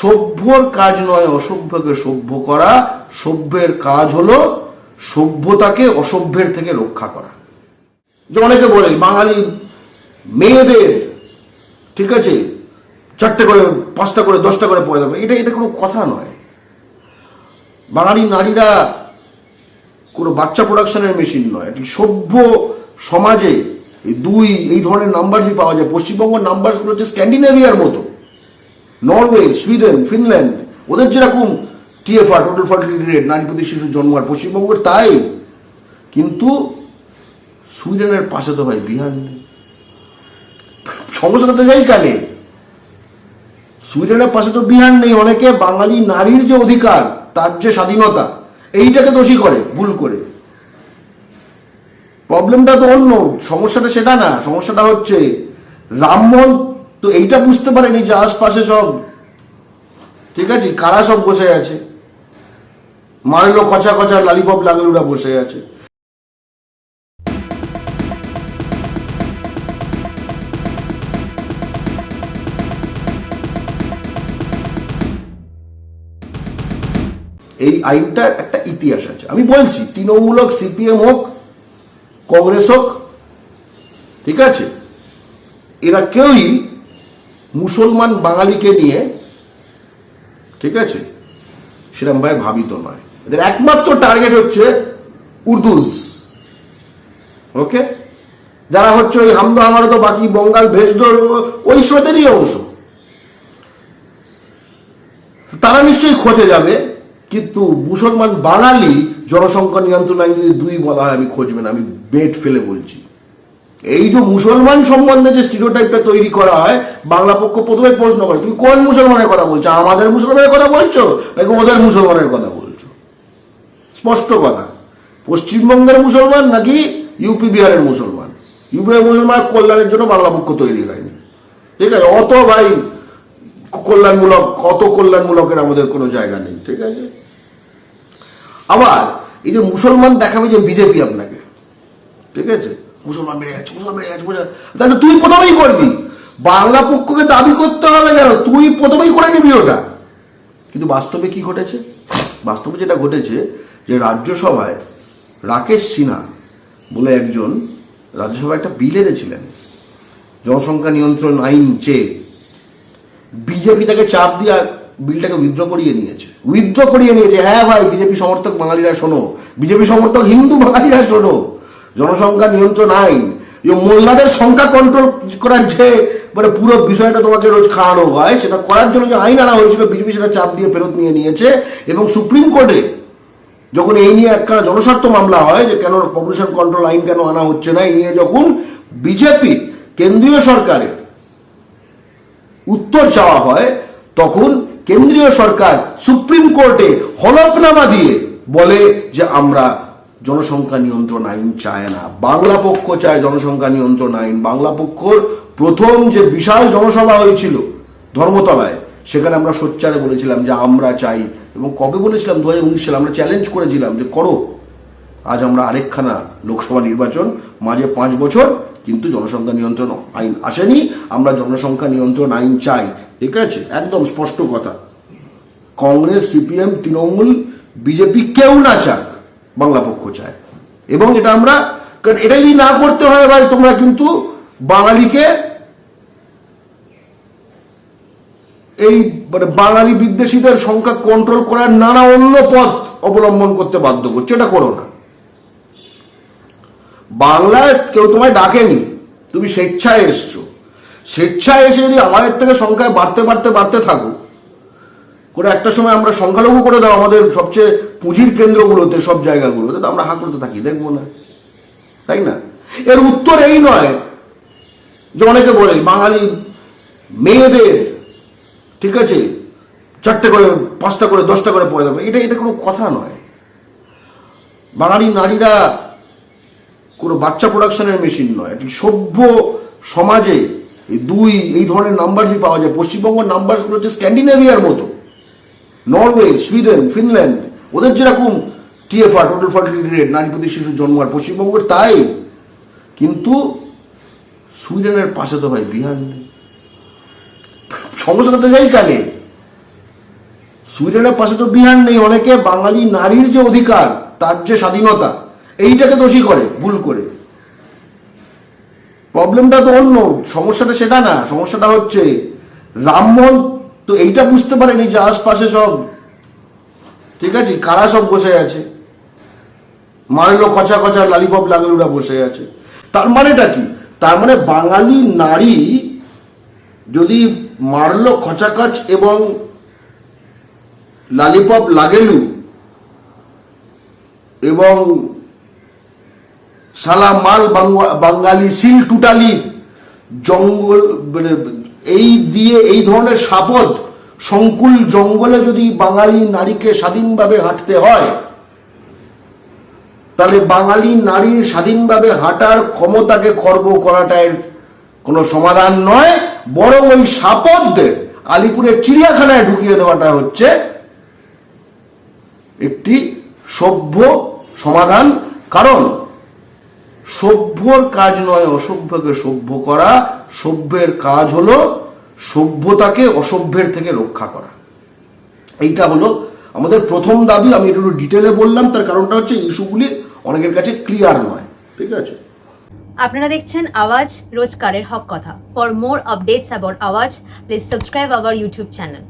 সভ্যর কাজ নয় অসভ্যকে সভ্য করা, সভ্যের কাজ হলো সভ্যতাকে অসভ্যের থেকে রক্ষা করা। যে অনেকে বলে, বাঙালি মেয়েদের, ঠিক আছে, চারটে করে, পাঁচটা করে, দশটা করে পয়দা পাবে এটা এটা কোনো কথা নয়। বাঙালি নারীরা কোনো বাচ্চা প্রোডাকশনের মেশিন নয় একটি সভ্য সমাজে এই দুই, এই ধরনের নাম্বারসই পাওয়া যায়। পশ্চিমবঙ্গের নাম্বারসগুলো হচ্ছে স্ক্যান্ডিনেভিয়ার মতো। নরওয়ে সুইডেন ফিনল্যান্ড ওদের যেরকম টিএফআর টোটাল ফার্টিলিটি রেট নারী প্রতি শিশু জন্ম আর পশ্চিমবঙ্গের তাই। কিন্তু সুইডেনের পাশে তো ভাই বিহার নেই। সমস্যাটা তো যাই কানে। সুইডেনের পাশে তো বিহার নেই, অনেকে বাঙালি নারীর যে অধিকার, তার যে স্বাধীনতা, এইটাকে দোষী করে, ভুল করে। প্রবলেমটা তো অন্য, সমস্যাটা সেটা না, সমস্যাটা হচ্ছে রামমোহন তো এইটা বুঝতে পারেনি যে আশপাশে সব, ঠিক আছে, কারা সব বসে আছে? মারলো কচা কচা লালিপপ লাগালুরা বসে আছে। এই আইনটার একটা ইতিহাস আছে। আমি বলছি তৃণমূল হোক সিপিএম হোক, কংগ্রেস হোক, ঠিক আছে, এরা কেউই মুসলমান বাঙালিকে নিয়ে, ঠিক আছে? সেরকম ভাবে ভাবিত নয়। এদের একমাত্র টার্গেট হচ্ছে উর্দুজ। ওকে যারা হচ্ছে ওই হামদো আমার তো বাকি বঙ্গাল ভেজদোর ওই স্রোতেরই অংশ। তারা নিশ্চয়ই খোঁজে যাবে, কিন্তু মুসলমান বাঙালি জনসংখ্যা নিয়ন্ত্রণ আইন যদি দুই বলা হয়, আমি খোঁজবেন আমি বেট ফেলে বলছি। এই যে মুসলমান সম্বন্ধে যে স্টিরিওটাইপটা তৈরি করা হয়, বাংলা পক্ষ প্রথমে প্রশ্ন করে, তুমি কোন মুসলমানের কথা বলছো? আমাদের মুসলমানের কথা বলছো? নাকি ওদের মুসলমানের কথা বলছো? স্পষ্ট কথা। পশ্চিমবঙ্গের মুসলমান নাকি ইউপি বিহারের মুসলমান? ইউপি মুসলমান কল্যাণের জন্য বাংলা পক্ষ তৈরি হয়নি। ঠিক আছে? অত ভাই কল্যাণমূলক, অত কল্যাণমূলকের আমাদের কোনো জায়গা নেই, ঠিক আছে? আবার এই যে মুসলমান দেখাবে যে বিজেপি আপনাকে, ঠিক আছে? মুসলমান বেড়ে যাচ্ছে মুসলমান বেড়ে যাচ্ছে তাহলে তুই প্রথমেই করবি। বাংলা পক্ষকে দাবি করতে হবে কেন? তুই প্রথমেই করে নিবি ওটা। কিন্তু বাস্তবে কি ঘটেছে? বাস্তবে যেটা ঘটেছে, যে রাজ্যসভায় রাকেশ সিনহা বলে একজন রাজ্যসভায় একটা বিল এনেছিলেন, জনসংখ্যা নিয়ন্ত্রণ আইন চেয়ে। বিজেপি তাকে চাপ দিয়ে বিলটাকে উইথড্র করিয়ে নিয়েছে। উইথড্র করিয়ে নিয়েছে। হ্যাঁ ভাই, বিজেপি সমর্থক বাঙালিরা শোনো। বিজেপি সমর্থক হিন্দু বাঙালিরা শোনো। জনসংখ্যা নিয়ন্ত্রণ আইন যে মোল্লাদের সংখ্যা কন্ট্রোল করার যে মানে পুরো বিষয়টা তোমাকে রোজ খাওয়ানো হয়, সেটা করার জন্য যে আইন আনা হয়েছিল, বিজেপি সেটা চাপ দিয়ে ফেরত নিয়ে নিয়েছে। এবং সুপ্রিম কোর্টে যখন এই নিয়ে একখানা জনস্বার্থ মামলা হয়, যে কেন পপুলেশন কন্ট্রোল আইন কেন আনা হচ্ছে না, এই নিয়ে যখন বিজেপি কেন্দ্রীয় সরকারের উত্তর চাওয়া হয়, তখন কেন্দ্রীয় সরকার সুপ্রিম কোর্টে হলফনামা দিয়ে বলে যে আমরা জনসংখ্যা নিয়ন্ত্রণ আইন চায় না। বাংলা পক্ষ চায় জনসংখ্যা নিয়ন্ত্রণ আইন। বাংলা পক্ষর প্রথম যে বিশাল জনসভা হয়েছিল ধর্মতলায়, সেখানে আমরা সোচ্চারে বলেছিলাম যে আমরা চাই এবং কবে বলেছিলাম? দু হাজার উনিশ সালে আমরা চ্যালেঞ্জ করেছিলাম যে করো। আজ আমরা আরেকখানা লোকসভা নির্বাচন, মাঝে পাঁচ বছর কিন্তু জনসংখ্যা নিয়ন্ত্রণ আইন আসেনি, আমরা জনসংখ্যা নিয়ন্ত্রণ আইন চাই। ঠিক আছে? একদম স্পষ্ট কথা। কংগ্রেস, সিপিএম, তৃণমূল, বিজেপি কেউ না চাক বাংলা চায় এবং এটা আমরা এটা যদি না করতে হয় ভাই, তোমরা কিন্তু বাঙালিকে এই মানে বাঙালি বিদ্বেষীদের সংখ্যা কন্ট্রোল করার নানা অন্য পথ অবলম্বন করতে বাধ্য করছে। এটা করো না। বাংলায় কেউ তোমায় ডাকেনি, তুমি স্বেচ্ছায় এসছো। স্বেচ্ছায় এসে যদি আমাদের থেকে সংখ্যায় বাড়তে বাড়তে বাড়তে থাকো করে একটা সময় আমরা সংখ্যালঘু করে দাও, আমাদের সবচেয়ে পুঁজির কেন্দ্রগুলোতে, সব জায়গাগুলোতে, তো আমরা হাঁ করতে থাকি, দেখব না। তাই না? এর উত্তর এই নয় যে অনেকে বলে, বাঙালি মেয়েদের, ঠিক আছে, চারটে করে, পাঁচটা করে, দশটা করে পয়দা এটা এটা কোনো কথা নয়। বাঙালি নারীরা কোনো বাচ্চা প্রোডাকশনের মেশিন নয়। একটি সভ্য সমাজে এই দুই, এই ধরনের নাম্বারসই পাওয়া যায়? পশ্চিমবঙ্গ নাম্বারসগুলো হচ্ছে স্ক্যান্ডিনেভিয়ার মতো। নরওয়ে সুইডেন ফিনল্যান্ড ওদের যেরকম টিএফআর টোটাল ফার্টিলিটি রেট নারী প্রতি শিশু জন্ম আর পশ্চিমবঙ্গের, তাই। কিন্তু সুইডেনের পাশে তো ভাই বিহার নেই। সমস্যাটা তো যাই কানে। সুইডেনের পাশে তো বিহার নেই, অনেকে বাঙালি নারীর যে অধিকার, তার যে স্বাধীনতা, এইটাকে দোষী করে, ভুল করে। প্রবলেমটা তো অন্য, সমস্যাটা সেটা না, সমস্যাটা হচ্ছে রামমোহন তো এইটা বুঝতে পারেনি যে আশপাশে সব, ঠিক আছে, কারা সব বসে আছে? মারলো খচা খচা লালিপপ লাগালুরা বসে আছে। তার মানেটা কি? তার মানে বাঙালি নারী যদি মারলো খচাখচ এবং লালিপপ লাগেলু এবং সালা মাল বাঙালি সিল টুটালি জঙ্গল মানে এই দিয়ে এই ধরনের সাপদ সংকুল জঙ্গলে যদি বাঙালি নারীকে স্বাধীনভাবে হাঁটতে হয়, তাহলে বাঙালি নারীর স্বাধীনভাবে হাঁটার ক্ষমতাকে খর্ব করাটাই কোনো সমাধান নয়, বরং ওই সাপদদের আলিপুরের চিড়িয়াখানায় ঢুকিয়ে দেওয়াটা হচ্ছে একটি সভ্য সমাধান। কারণ সভ্যর কাজ নয় অসভ্যকে সভ্য করা। সভ্যের কাজ হলো সভ্যতাকে অসভ্যের থেকে রক্ষা করা। এইটা হলো আমাদের প্রথম দাবি, আমি একটু ডিটেলে বললাম, তার কারণটা হচ্ছে ইস্যুগুলি অনেকের কাছে ক্লিয়ার নয়। ঠিক আছে? আপনারা দেখছেন আওয়াজ রোজকারের হক কথা। For more updates about Awaaz please subscribe our YouTube channel